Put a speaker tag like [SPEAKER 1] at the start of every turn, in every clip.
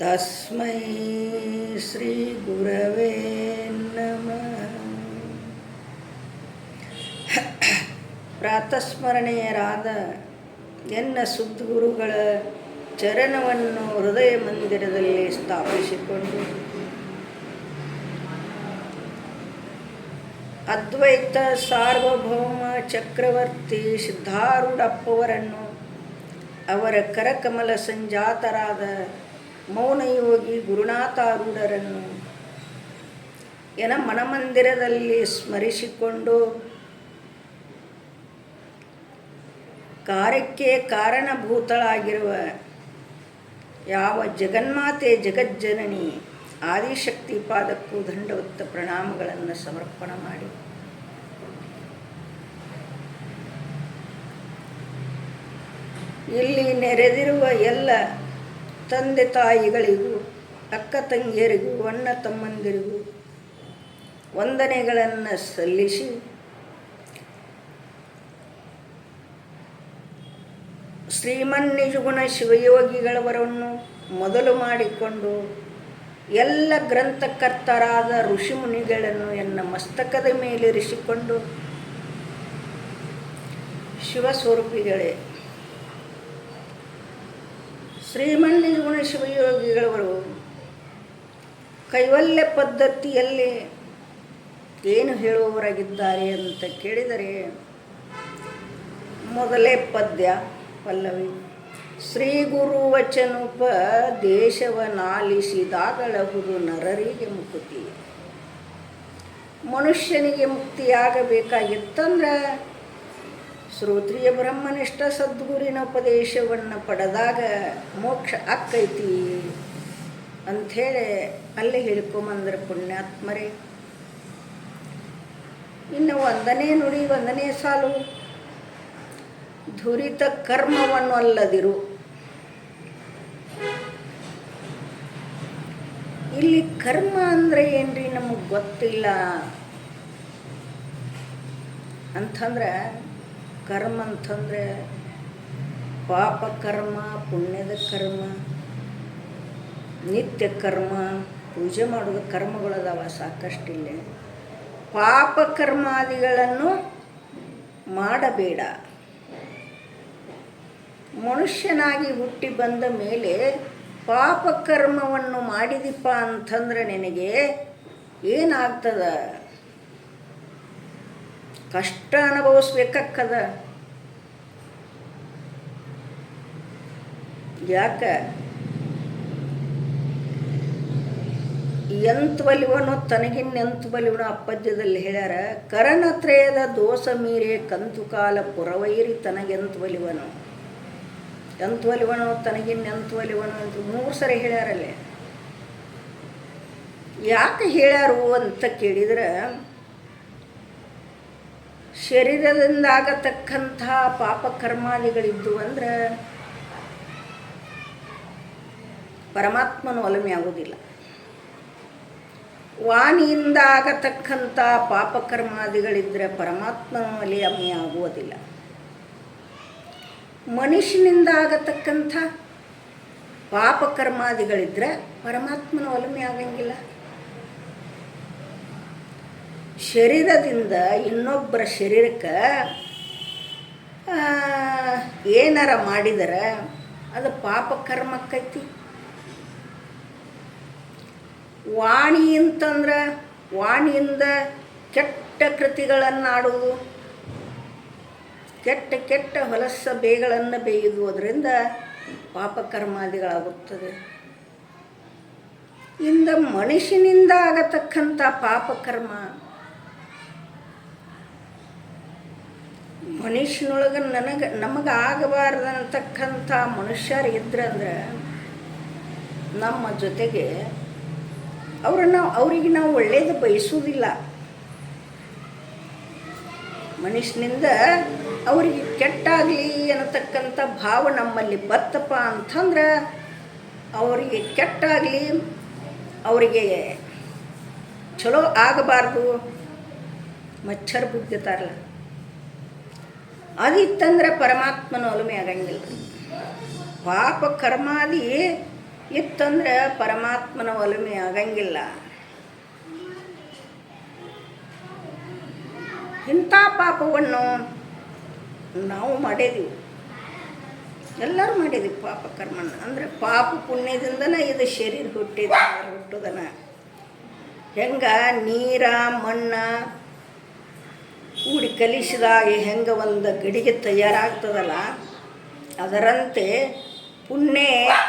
[SPEAKER 1] तस्मै श्रीगुरवे नमः ಪ್ರಾತಸ್ಮರಣೀಯರಾದ ಎನ್ನ ಸುದ್ಗುರುಗಳ ಚರಣವನ್ನು ಹೃದಯ ಮಂದಿರದಲ್ಲಿ ಸ್ಥಾಪಿಸಿಕೊಂಡು ಅದ್ವೈತ ಸಾರ್ವಭೌಮ ಚಕ್ರವರ್ತಿ ಸಿದ್ಧಾರೂಢಪ್ಪವರನ್ನು ಅವರ ಕರಕಮಲ ಸಂಜಾತರಾದ ಮೌನಯೋಗಿ ಗುರುನಾಥಾರೂಢರನ್ನು ಏನ ಮನಮಂದಿರದಲ್ಲಿ ಸ್ಮರಿಸಿಕೊಂಡು ಕಾರ್ಯಕ್ಕೆ ಕಾರಣಭೂತಳಾಗಿರುವ ಯಾವ ಜಗನ್ಮಾತೆ ಜಗಜ್ಜನನಿ ಆದಿಶಕ್ತಿ ಪಾದಕ್ಕೂ ದಂಡವತ್ತ ಪ್ರಣಾಮಗಳನ್ನು ಸಮರ್ಪಣ ಮಾಡಿ. ಇಲ್ಲಿ ನೆರೆದಿರುವ ಎಲ್ಲ ತಂದೆ ತಾಯಿಗಳಿಗೂ, ಅಕ್ಕ ತಂಗಿಯರಿಗೂ, ಅಣ್ಣ ತಮ್ಮಂದಿರಿಗೂ ವಂದನೆಗಳನ್ನು ಸಲ್ಲಿಸಿ ಶ್ರೀಮನ್ನಿಜುಗುಣ ಶಿವಯೋಗಿಗಳವರನ್ನು ಮೊದಲು ಮಾಡಿಕೊಂಡು ಎಲ್ಲ ಗ್ರಂಥಕರ್ತರಾದ ಋಷಿಮುನಿಗಳನ್ನು ಎನ್ನ ಮಸ್ತಕದ ಮೇಲಿರಿಸಿಕೊಂಡು ಶಿವಸ್ವರೂಪಿಗಳೇ. ಶ್ರೀಮನ್ನಿಜುಗುಣ ಶಿವಯೋಗಿಗಳವರು ಕೈವಲ್ಯ ಪದ್ಧತಿಯಲ್ಲಿ ಏನು ಹೇಳುವವರಾಗಿದ್ದಾರೆ ಅಂತ ಕೇಳಿದರೆ ಮೊದಲೇ ಪದ್ಯ ಪಲ್ಲವಿ. ಶ್ರೀ ಗುರು ವಚನೋಪ ದೇಶವನಾಲಿಸಿದಾಗಳಹುದು ನರರಿಗೆ ಮುಕ್ತಿ. ಮನುಷ್ಯನಿಗೆ ಮುಕ್ತಿಯಾಗಬೇಕಾಗಿತ್ತಂದ್ರೆ ಶ್ರೋತ್ರಿಯ ಬ್ರಹ್ಮನಿಷ್ಠ ಸದ್ಗುರಿನ ಉಪದೇಶವನ್ನು ಪಡೆದಾಗ ಮೋಕ್ಷ ಆಕ್ಕೈತಿ ಅಂಥೇಳಿ ಅಲ್ಲಿ ಹೇಳ್ಕೊಂಬಂದ್ರೆ ಪುಣ್ಯಾತ್ಮರೇ. ಇನ್ನು ಒಂದನೇ ನುಡಿ, ಒಂದನೇ ಸಾಲು ಧುರಿತ ಕರ್ಮವನ್ನು ಅಲ್ಲದಿರು. ಇಲ್ಲಿ ಕರ್ಮ ಅಂದರೆ ಏನ್ರಿ ನಮಗೆ ಗೊತ್ತಿಲ್ಲ. ಅಂತಂದ್ರೆ ಕರ್ಮ ಅಂತಂದರೆ ಪಾಪ ಕರ್ಮ, ಪುಣ್ಯದ ಕರ್ಮ, ನಿತ್ಯ ಕರ್ಮ, ಪೂಜೆ ಮಾಡೋದು ಕರ್ಮಗಳದಾವ ಸಾಕಷ್ಟಿಲ್ಲ. ಪಾಪ ಕರ್ಮಾದಿಗಳನ್ನು ಮಾಡಬೇಡ. ಮನುಷ್ಯನಾಗಿ ಹುಟ್ಟಿ ಬಂದ ಮೇಲೆ ಪಾಪಕರ್ಮವನ್ನು ಮಾಡಿದಿಪ್ಪ ಅಂತಂದ್ರೆ ನಿನಗೆ ಏನಾಗ್ತದ? ಕಷ್ಟ ಅನುಭವಿಸ್ಬೇಕಾಕ್ಕದ ಯಾಕ? ಎಂತ ತನಗಿನ್ನೆಂತ್ವಲಿವನು ಅಪ್ಪದ್ಯದಲ್ಲಿ ಹೇಳ್ಯಾರ ಕರಣತ್ರಯದ ದೋಷ ಮೀರೆ ಕಂತು ಕಾಲ ಪುರವೈರಿ ತನಗಿನ್ ಎಂತ ಬಲಿವನು ಅಂತ ಮೂರು ಸರಿ ಹೇಳ್ಯಾರಲ್ಲೇ. ಯಾಕೆ ಹೇಳ್ಯಾರು ಅಂತ ಕೇಳಿದ್ರೆ ಶರೀರದಿಂದ ಆಗತಕ್ಕಂಥ ಪಾಪ ಕರ್ಮಾದಿಗಳಿದ್ದು ಅಂದ್ರೆ ಪರಮಾತ್ಮನ ಒಲಮೆ ಆಗೋದಿಲ್ಲ. ವಾಣಿಯಿಂದ ಆಗತಕ್ಕಂಥ ಪಾಪಕರ್ಮಾದಿಗಳಿದ್ದರೆ ಪರಮಾತ್ಮನ ಒಲೆಯಮೆ ಆಗುವುದಿಲ್ಲ. ಮನುಷ್ಯನಿಂದ ಆಗತಕ್ಕಂಥ ಪಾಪಕರ್ಮಾದಿಗಳಿದ್ದರೆ ಪರಮಾತ್ಮನ ಒಲಮೆ ಆಗಂಗಿಲ್ಲ. ಶರೀರದಿಂದ ಇನ್ನೊಬ್ಬರ ಶರೀರಕ್ಕೆ ಏನಾರ ಮಾಡಿದರೆ, ಅದು ಪಾಪ ಕರ್ಮಕ್ಕೈತಿ. ವಾಣಿ ಅಂತಂದ್ರೆ ವಾಣಿಯಿಂದ ಕೆಟ್ಟ ಕೃತಿಗಳನ್ನು ಆಡುವುದು ಕೆಟ್ಟ ಕೆಟ್ಟ ಹೊಲಸ ಬೇಗಳನ್ನು ಬೇಯುವುದು ಅದರಿಂದ ಪಾಪಕರ್ಮಾದಿಗಳಾಗುತ್ತದೆ ಇಂದ ಮನುಷ್ಯನಿಂದ ಆಗತಕ್ಕಂಥ ಪಾಪಕರ್ಮ ಮನುಷ್ಯನೊಳಗೆ ನನಗೆ, ನಮಗೆ ಆಗಬಾರ್ದಂತಕ್ಕಂಥ ಮನುಷ್ಯರು ಇದ್ರಂದ್ರೆ ನಮ್ಮ ಜೊತೆಗೆ ಅವ್ರನ್ನ, ಅವರಿಗೆ ನಾವು ಒಳ್ಳೇದು ಬಯಸುವುದಿಲ್ಲ. ಮನುಷ್ಯನಿಂದ ಅವರಿಗೆ ಕೆಟ್ಟಾಗಲಿ ಅನ್ನತಕ್ಕಂಥ ಭಾವ ನಮ್ಮಲ್ಲಿ ಬತ್ತಪ್ಪ ಅಂತಂದ್ರೆ ಅವರಿಗೆ ಕೆಟ್ಟಾಗಲಿ ಅವರಿಗೆ ಚಲೋ ಆಗಬಾರ್ದು. ಮಚ್ಚರ್ ಬುದ್ಧಿತಾರಲ್ಲ ಅದಿತ್ತಂದ್ರೆ ಪರಮಾತ್ಮನ ಒಲುಮೆ ಆಗಂಗಿಲ್ಲ. ಪಾಪ ಕರ್ಮಾದಿ ಇತ್ತಂದ್ರೆ ಪರಮಾತ್ಮನ ಒಲುಮೆ ಆಗಂಗಿಲ್ಲ. ಇಂಥ ಪಾಪವನ್ನು ನಾವು ಮಾಡಿದೀವಿ. ಎಲ್ಲರೂ ಮಾಡಿದೀವಿ ಪಾಪ ಕರ್ಮನ. ಅಂದರೆ ಪಾಪ ಪುಣ್ಯದಿಂದನೇ ಇದು ಶರೀರ ಹುಟ್ಟಿದ, ಹುಟ್ಟುದನ. ಹೆಂಗ? ನೀರ, ಮಣ್ಣ ಕೂಡಿ ಕಲಿಸಿದಾಗ ಹೆಂಗೆ ಒಂದು ಗಡಿಗೆ ತಯಾರಾಗ್ತದಲ್ಲ, ಅದರಂತೆ ಪುಣ್ಯ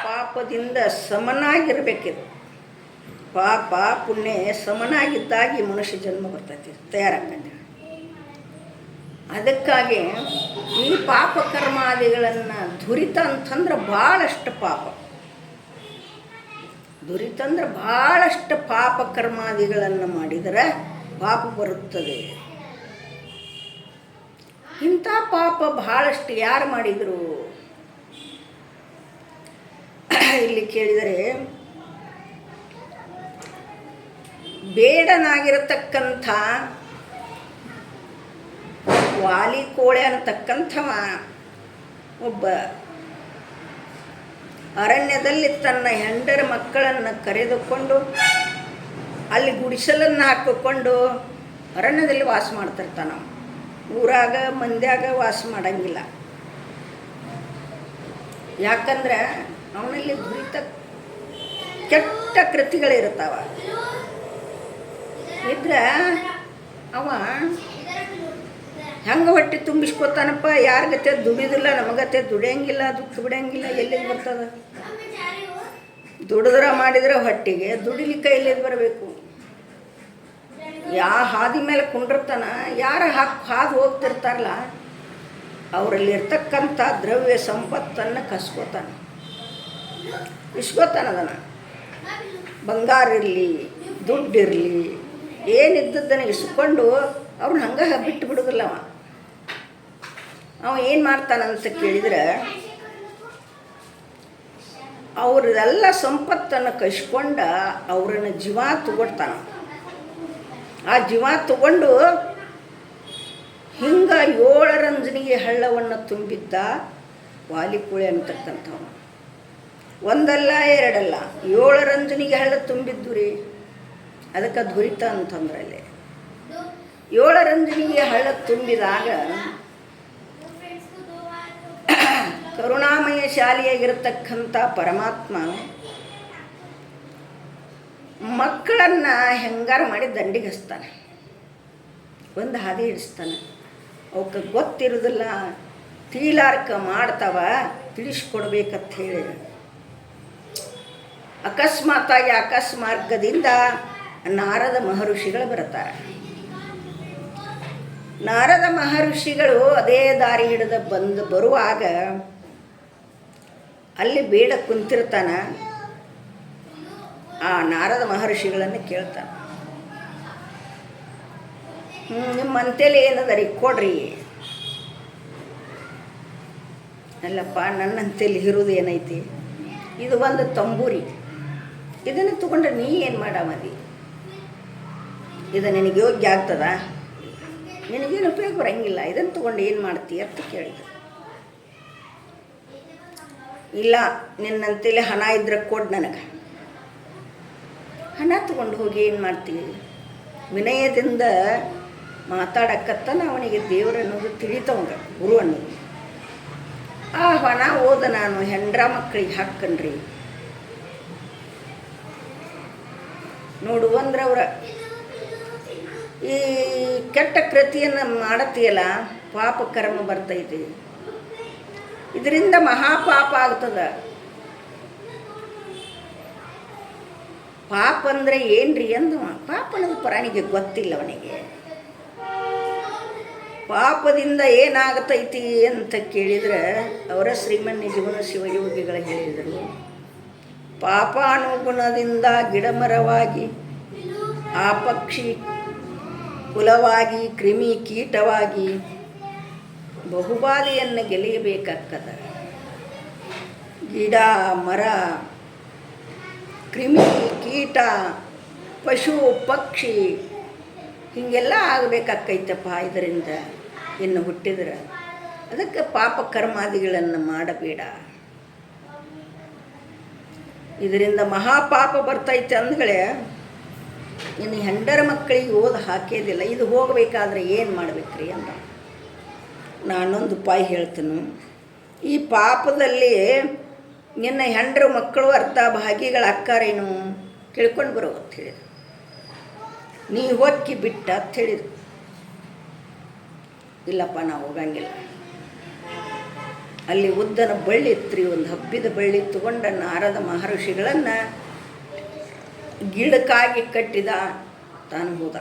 [SPEAKER 1] ಪಾಪದಿಂದ ಸಮನಾಗಿರಬೇಕಿದು. ಪಾಪ ಪುಣ್ಯ ಸಮನಾಗಿದ್ದಾಗಿ ಮನುಷ್ಯ ಜನ್ಮ ಬರ್ತೈತಿ, ತಯಾರಾಗ್ತೈತಿ. ಅದಕ್ಕಾಗಿ ಈ ಪಾಪ ಕರ್ಮಾದಿಗಳನ್ನು ದುರಿತ ಅಂತಂದ್ರೆ ಭಾಳಷ್ಟು ಪಾಪ. ದುರಿತ ಅಂದ್ರೆ ಭಾಳಷ್ಟು ಪಾಪ ಕರ್ಮಾದಿಗಳನ್ನು ಮಾಡಿದರೆ ಪಾಪ ಬರುತ್ತದೆ. ಇಂಥ ಪಾಪ ಬಹಳಷ್ಟು ಯಾರು ಮಾಡಿದರು? ಇಲ್ಲಿ ಕೇಳಿದರೆ, ಬೇಡನಾಗಿರತಕ್ಕಂಥ ವಾಲಿ ಕೋಳೆ ಅನ್ನತಕ್ಕಂಥವ ಒಬ್ಬ ಅರಣ್ಯದಲ್ಲಿ ತನ್ನ ಹೆಂಡರ ಮಕ್ಕಳನ್ನು ಕರೆದುಕೊಂಡು, ಅಲ್ಲಿ ಗುಡಿಸಲನ್ನು ಹಾಕಿಕೊಂಡು ಅರಣ್ಯದಲ್ಲಿ ವಾಸ ಮಾಡ್ತಿರ್ತಾನ ಊರಾಗ ಮಂದ್ಯಾಗ ವಾಸ ಮಾಡಂಗಿಲ್ಲ. ಯಾಕಂದ್ರೆ ಅವನಲ್ಲಿ ದುರಿತ ಕೆಟ್ಟ ಕೃತಿಗಳಿರ್ತಾವ ಇದ್ರೆ ಅವ ಹೆಂಗೆ ಹೊಟ್ಟೆ ತುಂಬಿಸ್ಕೊತಾನಪ್ಪ? ಯಾರಿಗತ್ತೆ ಗತೆ ದುಡಿದಿಲ್ಲ ನಮಗತ್ತೆ ದುಡಿಯಂಗಿಲ್ಲ, ದುಡ್ಡು ಬಿಡಂಗಿಲ್ಲ ಎಲ್ಲಿಗೆ ಬರ್ತದ? ದುಡಿದ್ರ ಮಾಡಿದ್ರೆ ಹೊಟ್ಟಿಗೆ, ದುಡಿಲಿಕ್ಕೆ ಎಲ್ಲಿಗೆ ಬರಬೇಕು? ಯಾ ಹಾದಿ ಮೇಲೆ ಕುಂಡಿರ್ತಾನ, ಯಾರು ಹಾಕಿ ಹಾದು ಹೋಗ್ತಿರ್ತಾರಲ್ಲ ಅವರಲ್ಲಿ ಇರ್ತಕ್ಕಂಥ ದ್ರವ್ಯ ಸಂಪತ್ತನ್ನು ಕಸ್ಕೋತಾನೆ. ಇಸ್ಕೋತಾನ ಅದನ್ನು. ಬಂಗಾರ ಇರಲಿ ದುಡ್ಡಿರಲಿ ಏನಿದ್ದದ್ದನ್ನು ಇಸ್ಕೊಂಡು ಅವ್ರನ್ನ ಹಂಗೆ ಬಿಟ್ಟು ಬಿಡೋದಿಲ್ಲ ಅವ. ಅವ ಏನು ಮಾಡ್ತಾನಂತ ಕೇಳಿದ್ರೆ ಅವರೆಲ್ಲ ಸಂಪತ್ತನ್ನು ಕಸ್ಕೊಂಡ ಅವರನ್ನು ಜೀವ ತಗೊಡ್ತಾನ ಆ ಜೀವ ತಗೊಂಡು ಹಿಂಗ ಏಳರಂಜನಿಗೆ ಹಳ್ಳವನ್ನು ತುಂಬಿದ್ದ ವಾಲಿಕುಳೆ ಅಂತಕ್ಕಂಥವ ಒಂದಲ್ಲ ಎರಡಲ್ಲ ಏಳರಂಜನಿಗೆ ಹಳ್ಳ ತುಂಬಿದ್ದು ರೀ. ಅದಕ್ಕೆ ದುರಿತ ಅಂತಂದ್ರಲ್ಲಿ. ಏಳರಂಜನಿಗೆ ಹಳ್ಳ ತುಂಬಿದಾಗ ಕರುಣಾಮಯ ಶಾಲಿಯಾಗಿರತಕ್ಕಂಥ ಪರಮಾತ್ಮ ಮಕ್ಕಳನ್ನು ಹೆಂಗಾರ ಮಾಡಿ ದಂಡಿಗೆ ಹಚ್ತಾನೆ ಒಂದು ಹಾದಿ ಹಿಡಿಸ್ತಾನೆ. ಅವಕ್ಕೆ ಗೊತ್ತಿರೋದಿಲ್ಲ ತೀಲಾರ್ಕ ಮಾಡ್ತಾವ, ತಿಳಿಸ್ಕೊಡ್ಬೇಕಂತ ಹೇಳಿ. ಅಕಸ್ಮಾತಾಗಿ ಅಕಸ್ಮಾರ್ಗದಿಂದ ನಾರದ ಮಹರ್ಷಿಗಳು ಬರ್ತಾರೆ. ನಾರದ ಮಹರ್ಷಿಗಳು ಅದೇ ದಾರಿ ಹಿಡಿದು ಬಂದು ಬರುವಾಗ ಅಲ್ಲಿ ಬೇಡ ಕುಂತಿರ್ತಾನ. ಆ ನಾರದ ಮಹರ್ಷಿಗಳನ್ನು ಕೇಳ್ತಾನೆ ನಿಮ್ಮ ಅಂತೆಲಿ ಏನದ ರೀ ಕೊಡ್ರಿ. ಅಲ್ಲಪ್ಪ ನನ್ನಂತೇಲಿ ಇರೋದು ಏನೈತಿ? ಇದು ಒಂದು ತಂಬೂರಿ. ಇದನ್ನು ತಗೊಂಡ್ರೆ ನೀ ಏನು ಮಾಡಾಮದಿ? ಇದು ನಿನಗೆ ಯೋಗ್ಯ ಆಗ್ತದ? ನಿನಗೇನು ಉಪಯೋಗ ಬರಂಗಿಲ್ಲ. ಇದನ್ನು ತಗೊಂಡು ಏನು ಮಾಡ್ತೀಯ ಅಂತ ಕೇಳಿದ. ಇಲ್ಲ ನಿನ್ನಂತೇಳಿ ಹಣ ಇದ್ರೆ ಕೊಡ್ ನನಗೆ. ಹಣ ತಗೊಂಡು ಹೋಗಿ ಏನು ಮಾಡ್ತೀವಿ ವಿನಯದಿಂದ ಮಾತಾಡಕ್ಕತ್ತನ ಅವನಿಗೆ ದೇವರು ಅನ್ನೋದು ತಿಳಿತವಂಗ, ಗುರು ಅನ್ನೋದು. ಆ ಹಣ ಓದ ನಾನು ಹೆಂಡ್ರ ಮಕ್ಕಳಿಗೆ ಹಾಕನ್ರಿ. ನೋಡು ಅಂದ್ರೆ ಅವರ ಈ ಕೆಟ್ಟ ಕೃತಿಯನ್ನು ಮಾಡತ್ತೀಯಲ್ಲ ಪಾಪ ಕರ್ಮ ಬರ್ತೈತಿ ಇದರಿಂದ ಮಹಾಪಾಪ ಆಗ್ತದ. ಪಾಪ ಅಂದರೆ ಏನ್ರಿ ಎಂದು ಪಾಪ ಅನ್ನೋದು ಪ್ರಾಣಿಗೆ ಗೊತ್ತಿಲ್ಲ ಅವನಿಗೆ. ಪಾಪದಿಂದ ಏನಾಗತೈತಿ ಅಂತ ಕೇಳಿದ್ರೆ ಅವರ ಶ್ರೀಮನ್ಯ ಜೀವನ ಶಿವಯೋಗಿಗಳು ಹೇಳಿದರು. ಪಾಪಾನುಗುಣದಿಂದ ಗಿಡಮರವಾಗಿ ಆ ಪಕ್ಷಿ ಕುಲವಾಗಿ, ಕ್ರಿಮಿ ಕೀಟವಾಗಿ ಬಹುಬಾಲಿಯನ್ನು ಗೆಳೆಯಬೇಕಾಗ್ತದೆ. ಗಿಡ, ಮರ, ಕ್ರಿಮಿ ಕೀಟ, ಪಶು, ಪಕ್ಷಿ, ಹೀಗೆಲ್ಲ ಆಗಬೇಕಾಕೈತಪ್ಪ ಇದರಿಂದ ಇನ್ನು ಹುಟ್ಟಿದ್ರೆ. ಅದಕ್ಕೆ ಪಾಪ ಕರ್ಮಾದಿಗಳನ್ನು ಮಾಡಬೇಡ. ಇದರಿಂದ ಮಹಾಪಾಪ ಬರ್ತೈತೆ ಅಂದ್ಗಳೇ ಇನ್ನು ಹೆಂಡರ ಮಕ್ಕಳಿಗೆ ಓದ ಹಾಕೋದಿಲ್ಲ ಇದು ಹೋಗಬೇಕಾದ್ರೆ ಏನು ಮಾಡ್ಬೇಕ್ರಿ ಅಂತ ನಾನೊಂದು ಉಪಾಯ ಹೇಳ್ತೀನಿ. ಈ ಪಾಪದಲ್ಲಿ ನಿನ್ನ ಹೆಂಡರು ಮಕ್ಕಳು ಅರ್ಥ ಭಾಗಿಗಳ ಕೇಳ್ಕೊಂಡು ಬರೋ ಅಂತ ಹೇಳಿದರು. ನೀ ಹೊಕ್ಕಿ ಬಿಟ್ಟ ಅಂತ ಹೇಳಿದರು. ಇಲ್ಲಪ್ಪ, ನಾವು ಹೋಗಂಗಿಲ್ಲ. ಅಲ್ಲಿ ಉದ್ದನ ಬಳ್ಳಿ ಇತ್ರಿ, ಒಂದು ಹಬ್ಬಿದ ಬಳ್ಳಿ ತಗೊಂಡ ನಾರದ ಮಹರ್ಷಿಗಳನ್ನು ಗಿಡಕ್ಕಾಗಿ ಕಟ್ಟಿದ ತಾನು ಹೋದ.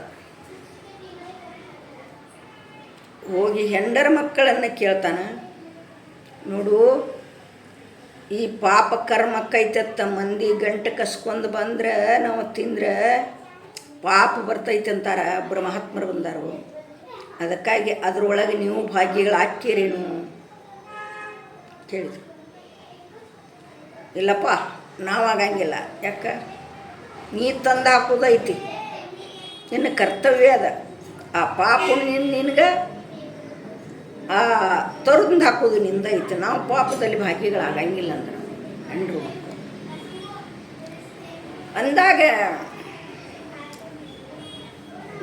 [SPEAKER 1] ಹೋಗಿ ಹೆಂಡರ ಮಕ್ಕಳನ್ನು ಕೇಳ್ತಾನೆ, ನೋಡು ಈ ಪಾಪ ಕರ್ಮಕ್ಕೈತತ್ತ ಮಂದಿ ಗಂಟೆ ಕಸ್ಕೊಂಡು ಬಂದ್ರೆ ನಾವು ತಿಂದ್ರೆ ಪಾಪ ಬರ್ತೈತೆ ಅಂತಾರೆ ಒಬ್ಬರು ಮಹಾತ್ಮರು ಬಂದಾರು ಅದಕ್ಕಾಗಿ ಅದರೊಳಗೆ ನೀವು ಭಾಗ್ಯಗಳು ಹಾಕ್ತೀರೇನು ಕೇಳಿದ್ರು. ಇಲ್ಲಪ್ಪ ನಾವಾಗಂಗಿಲ್ಲ ಯಾಕೆ? ನೀ ತಂದು ಹಾಕೋದೈತಿ ನಿನ್ನ ಕರ್ತವ್ಯ ಅದ. ಆ ಪಾಪ ನಿನ್ನ ನಿನ್ಗೆ ತೊರೆದು ಹಾಕೋದು ನಿಂದೈತಿ ನಾವು ಪಾಪದಲ್ಲಿ ಭಾಗಿಗಳಾಗಂಗಿಲ್ಲ ಅಂದ್ರೆ. ಅಂದ್ರು. ಅಂದಾಗ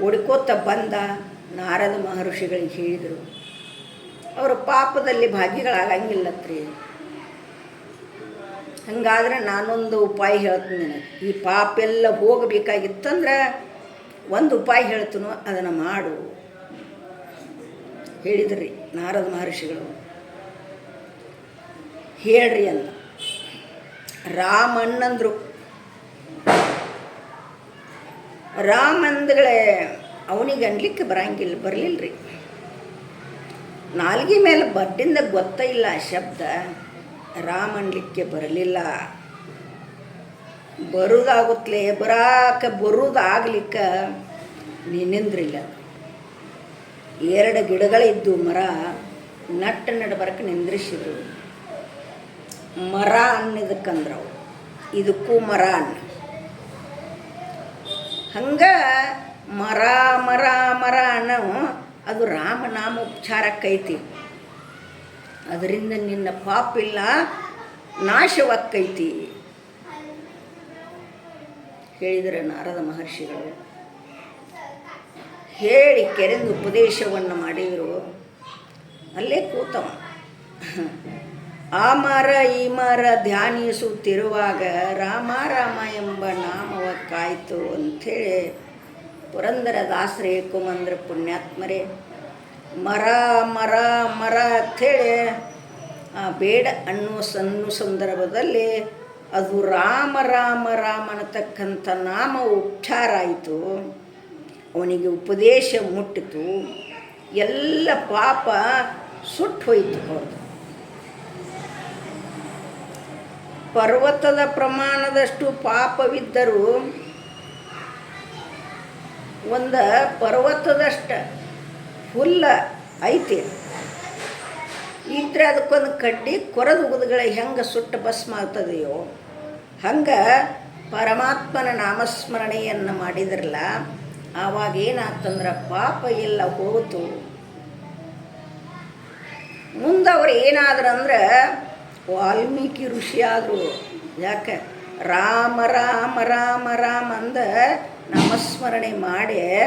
[SPEAKER 1] ಒಡ್ಕೋತ ಬಂದ ನಾರದ ಮಹರ್ಷಿಗಳಿಗೆ ಹೇಳಿದರು, ಅವರು ಪಾಪದಲ್ಲಿ ಭಾಗಿಗಳಾಗಂಗಿಲ್ಲತ್ರಿ. ಹಂಗಾದ್ರೆ ನಾನೊಂದು ಉಪಾಯ ಹೇಳ್ತೀನಿ ನನಗೆ. ಈ ಪಾಪ ಎಲ್ಲ ಹೋಗಬೇಕಾಗಿತ್ತಂದ್ರೆ ಒಂದು ಉಪಾಯ ಹೇಳ್ತೀನೋ ಅದನ್ನು ಮಾಡು. ಹೇಳಿದ್ರಿ ನಾರದ ಮಹರ್ಷಿಗಳು. ಹೇಳ್ರಿ ಅಂತ ರಾಮಣ್ಣಂದರು. ರಾಮ ಅಂದ್ಗಳೇ ಅವನಿಗೆ ಅನ್ಲಿಕ್ಕೆ ಬರಂಗಿಲ್ಲ ಬರಲಿಲ್ಲ ರೀ ನಾಲ್ಗೆ ಮೇಲೆ ಬಡ್ಡಿಂದ ಗೊತ್ತೇ ಇಲ್ಲ ಶಬ್ದ, ರಾಮ ಅನ್ಲಿಕ್ಕೆ ಬರಲಿಲ್ಲ. ಬರುದಾಗುತ್ತಲೇ ಬರಾಕ ಬರುದಾಗ್ಲಿಕ್ಕೆ ನಿನ್ನಿಂದ್ರಿಲ್ಲ ಎರಡು ಗಿಡಗಳಿದ್ದು ಮರ ನಟ್ಟ ನಡ್ಬರಕ್ಕೆ ನಿಂದ್ರಿಸಿದ್ರು. ಮರ ಅನ್ನೋದಕ್ಕಂದ್ರವು. ಇದಕ್ಕೂ ಮರ ಅನ್ನ. ಹಂಗೆ ಮರ ಮರ ಮರ ಅನ್ನೋ ಅದು ರಾಮನಾಮ ಉಪಚಾರಕ್ಕೈತಿ ಅದರಿಂದ ನಿನ್ನ ಪಾಪಿಲ್ಲ, ನಾಶವಾಕ್ಕೈತಿ. ಹೇಳಿದರೆ ನಾರದ ಮಹರ್ಷಿಗಳು ಹೇಳಿ ಕೆರೆಂದು ಉಪದೇಶವನ್ನು ಮಾಡಿದರು, ಅಲ್ಲೇ ಕೂತವ. ಆ ಮರ ಈ ಮರ ಧ್ಯಾನಿಸುತ್ತಿರುವಾಗ ರಾಮ ರಾಮ ಎಂಬ ನಾಮವ ಕಾಯಿತು ಅಂಥೇಳಿ ಪುರಂದರ ದಾಸರೇ ಕುಮಂದ್ರ ಪುಣ್ಯಾತ್ಮರೇ, ಮರ ಮರ ಮರ ಅಂಥೇಳಿ ಆ ಬೇಡ ಅನ್ನೋ ಸಣ್ಣ ಸಂದರ್ಭದಲ್ಲಿ ಅದು ರಾಮ ರಾಮ ರಾಮ ಅನ್ನತಕ್ಕಂಥ ನಾಮ ಉಚ್ಚಾರ ಆಯಿತು. ಅವನಿಗೆ ಉಪದೇಶ ಮುಟ್ಟಿತು, ಎಲ್ಲ ಪಾಪ ಸುಟ್ಟು ಹೋಯಿತು ಅವ್ರದ್ದು ಪರ್ವತದ ಪ್ರಮಾಣದಷ್ಟು ಪಾಪವಿದ್ದರೂ ಒಂದು ಪರ್ವತದಷ್ಟು ಹುಲ್ಲ ಐತಿ. ಇದ್ರೆ ಅದಕ್ಕೊಂದು ಕಡ್ಡಿ ಕೊರದು ಉಗದುಗಳ ಹೆಂಗೆ ಸುಟ್ಟ ಭಸ್ಮ ಆಗ್ತದೆಯೋ, ಹಂಗೆ ಪರಮಾತ್ಮನ ನಾಮಸ್ಮರಣೆಯನ್ನು ಮಾಡಿದ್ರಲ್ಲ ಆವಾಗ ಏನಾಗ್ತಂದ್ರೆ ಪಾಪ ಎಲ್ಲ ಹೋತು. ಮುಂದೆ ಅವ್ರು ಏನಾದ್ರಂದ್ರೆ ವಾಲ್ಮೀಕಿ ಋಷಿ ಆದರು. ಯಾಕೆ? ರಾಮ ರಾಮ ರಾಮ ರಾಮ ಅಂದ ನಮಸ್ಮರಣೆ ಮಾಡಿ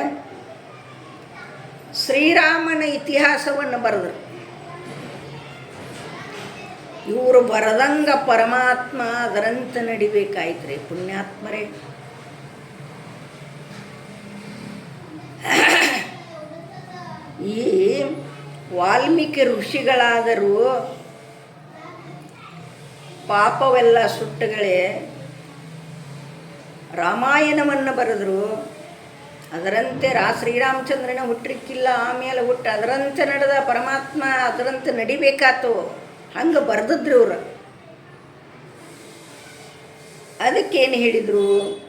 [SPEAKER 1] ಶ್ರೀರಾಮನ ಇತಿಹಾಸವನ್ನು ಬರೆದರು. ಇವರು ಬರದಂಗ ಪರಮಾತ್ಮ ಅದರಂತೆ ನಡಿಬೇಕಾಯ್ತು ರೀ ಪುಣ್ಯಾತ್ಮರೇ. ಈ ವಾಲ್ಮೀಕಿ ಋಷಿಗಳಾದರೂ ಪಾಪವೆಲ್ಲ ಸುಟ್ಟುಗಳೇ ರಾಮಾಯಣವನ್ನು ಬರೆದರು. ಅದರಂತೆ ರಾ ಶ್ರೀರಾಮಚಂದ್ರನ ಹುಟ್ಟಿಕ್ಕಿಲ್ಲ ಆಮೇಲೆ ಹುಟ್ಟು, ಅದರಂತೆ ನಡೆದ ಪರಮಾತ್ಮ, ಅದರಂತೆ ನಡಿಬೇಕಾತು. ಹಂಗೆ ಬರೆದಿದ್ರು ಇವರು. ಅದಕ್ಕೇನು ಹೇಳಿದರು?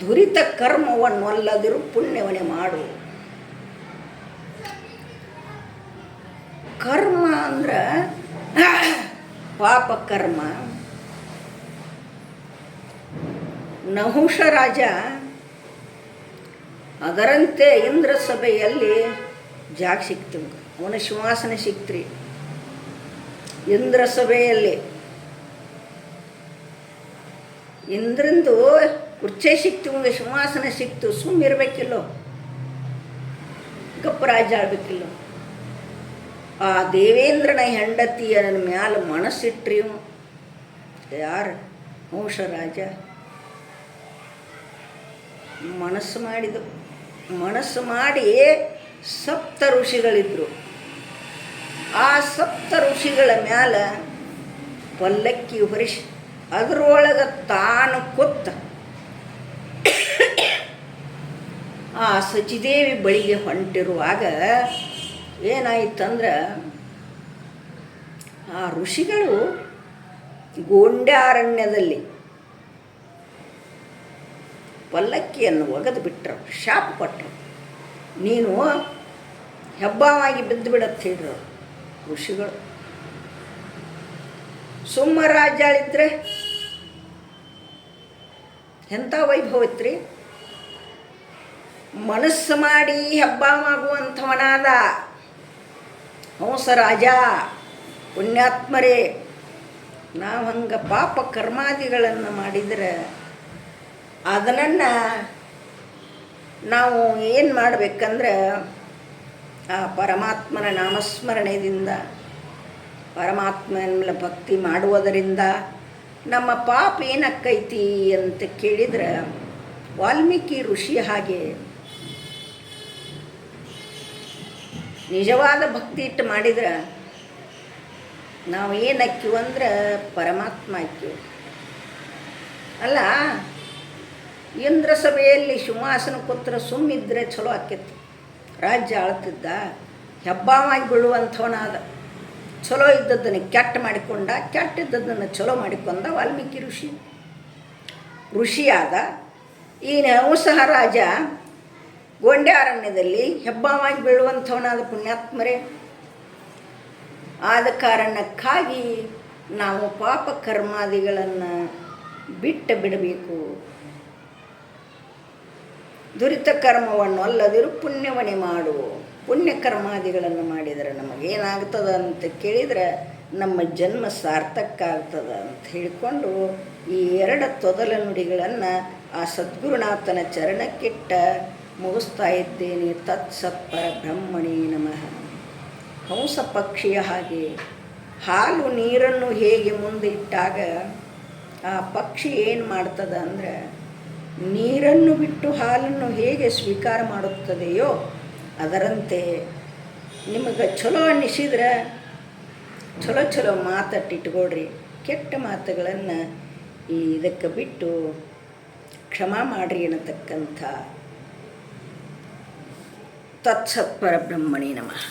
[SPEAKER 1] ದುರಿತ ಕರ್ಮವನ್ನಲ್ಲದಿರು ಪುಣ್ಯವನೇ ಮಾಡು. ಕರ್ಮ ಅಂದ್ರೆ ಪಾಪ ಕರ್ಮ. ನಹುಷ ರಾಜ ಅದರಂತೆ ಇಂದ್ರ ಸಭೆಯಲ್ಲಿ ಜಾಗ ಸಿಕ್ತು ಅವನ ಸಿಂಹಾಸನ ಸಿಕ್ತ್ರಿ. ಇಂದ್ರ ಸಭೆಯಲ್ಲಿ ಇಂದ್ರಂದು ಕುರ್ಚೆ ಸಿಕ್ತು ಒಂದು ಸಿಂಹಾಸನ ಸಿಕ್ತು. ಸುಮ್ಮಿರ್ಬೇಕಿಲ್ಲೋ ಗಪ್ಪ ರಾಜ ಆಳ್ಬೇಕಿಲ್ಲೋ ಆ ದೇವೇಂದ್ರನ ಹೆಂಡತಿಯ ಮ್ಯಾಲ ಮನಸ್ಸಿಟ್ರಿ ಯಾರು? ಹಂಸ ರಾಜ. ಮನಸ್ಸು ಮಾಡಿದ ಮನಸ್ಸು ಮಾಡಿ ಸಪ್ತ ಋಷಿಗಳಿದ್ರು. ಆ ಸಪ್ತ ಋಷಿಗಳ ಮ್ಯಾಲ ಪಲ್ಲಕ್ಕಿ ಹೊರಿಸಿ ಅದರೊಳಗೆ ತಾನು ಕೊತ್ತ. ಆ ಸಚಿದೇವಿ ಬಳಿಗೆ ಹೊಂಟಿರುವಾಗ ಏನಾಯ್ತಂದ್ರೆ ಆ ಋಷಿಗಳು ಗೋಂಡ್ಯಾರಣ್ಯದಲ್ಲಿ ಪಲ್ಲಕ್ಕಿಯನ್ನು ಒಗೆದು ಬಿಟ್ಟರು ಶಾಪ ಕೊಟ್ಟರು ನೀನು ಹೆಬ್ಬಾವಾಗಿ ಬಿದ್ದು ಬಿಡತ್ತೆ ಋಷಿಗಳು. ಸುಮ್ಮ ರಾಜ್ಯಾಳಿದ್ರೆ ಎಂಥ ವೈಭವ ಇತ್ರಿ ಮನಸ್ಸು ಮಾಡಿ ಹೆಬ್ಬಾವಾಗುವಂಥವನಾದ ಹಂಸ ರಾಜ ಪುಣ್ಯಾತ್ಮರೇ, ನಾವು ಹಂಗೆ ಪಾಪ ಕರ್ಮಾದಿಗಳನ್ನು ಮಾಡಿದರೆ ಅದನ್ನು ನಾವು ಏನು ಮಾಡಬೇಕಂದ್ರೆ ಆ ಪರಮಾತ್ಮನ ನಾಮಸ್ಮರಣೆಯಿಂದ, ಪರಮಾತ್ಮನ ಭಕ್ತಿ ಮಾಡುವುದರಿಂದ ನಮ್ಮ ಪಾಪ ಏನಕ್ಕೈತಿ ಅಂತ ಕೇಳಿದ್ರೆ ವಾಲ್ಮೀಕಿ ಋಷಿ ಹಾಗೆ ನಿಜವಾದ ಭಕ್ತಿ ಇಟ್ಟು ಮಾಡಿದ್ರೆ ನಾವು ಏನು ಅಕ್ಕಿವು ಅಂದ್ರೆ ಪರಮಾತ್ಮ ಅಕ್ಕಿವು ಅಲ್ಲ ಇಂದ್ರ ಸಭೆಯಲ್ಲಿ ಸಿಂಹಾಸನ ಕೂತ್ರ ಸುಮ್ಮಿದ್ರೆ ಚಲೋ ಆಕೈತಿ. ರಾಜ್ಯ ಆಳ್ತಿದ್ದ ಹೆಬ್ಬಾವಾಗಿ ಬೀಳುವಂಥವನಾದ. ಚಲೋ ಇದ್ದದ್ದನ್ನು ಕೆಟ್ಟ ಮಾಡಿಕೊಂಡ ಕೆಟ್ಟಿದ್ದದ್ದನ್ನು ಚಲೋ ಮಾಡಿಕೊಂಡ ವಾಲ್ಮೀಕಿ ಋಷಿ. ಋಷಿಯಾದ ಈ ಸಹ ರಾಜ ಗೊಂಡೆ ಅರಣ್ಯದಲ್ಲಿ ಹೆಬ್ಬಾವಾಗಿ ಬೀಳುವಂಥವನಾದ ಪುಣ್ಯಾತ್ಮರೇ, ಆದ ಕಾರಣಕ್ಕಾಗಿ ನಾವು ಪಾಪ ಕರ್ಮಾದಿಗಳನ್ನು ಬಿಟ್ಟು ಬಿಡಬೇಕು. ದುರಿತ ಕರ್ಮವನ್ನು ಅಲ್ಲದಿರು ಪುಣ್ಯವಣೆ ಮಾಡು. ಪುಣ್ಯ ಕರ್ಮಾದಿಗಳನ್ನು ಮಾಡಿದರೆ ನಮಗೇನಾಗ್ತದ ಅಂತ ಕೇಳಿದರೆ ನಮ್ಮ ಜನ್ಮ ಸಾರ್ಥಕ ಅಂತ ಹೇಳಿಕೊಂಡು ಈ ಎರಡು ತೊದಲ ನುಡಿಗಳನ್ನು ಆ ಸದ್ಗುರುನಾಥನ ಚರಣಕ್ಕಿಟ್ಟ ಮುಗಿಸ್ತಾ ಇದ್ದೇನೆ. ತತ್ಸತ್ಪರ ಬ್ರಹ್ಮಣಿ ನಮಃ. ಹಂಸ ಪಕ್ಷಿಯ ಹಾಗೆ ಹಾಲು ನೀರನ್ನು ಹೇಗೆ ಮುಂದೆ ಇಟ್ಟಾಗ ಆ ಪಕ್ಷಿ ಏನು ಮಾಡ್ತದ ಅಂದರೆ ನೀರನ್ನು ಬಿಟ್ಟು ಹಾಲನ್ನು ಹೇಗೆ ಸ್ವೀಕಾರ ಮಾಡುತ್ತದೆಯೋ ಅದರಂತೆ ನಿಮಗೆ ಚಲೋ ಅನ್ನಿಸಿದ್ರೆ ಚಲೋ ಚಲೋ ಮಾತಟ್ಟಿಟ್ಕೊಳ್ರಿ. ಕೆಟ್ಟ ಮಾತುಗಳನ್ನು ಈ ಇದಕ್ಕೆ ಬಿಟ್ಟು ಕ್ಷಮಾ ಮಾಡ್ರಿ ಅನ್ನತಕ್ಕಂಥ ತತ್ಸತ್ಪರ ಬ್ರಹ್ಮಣಿ ನಮಃ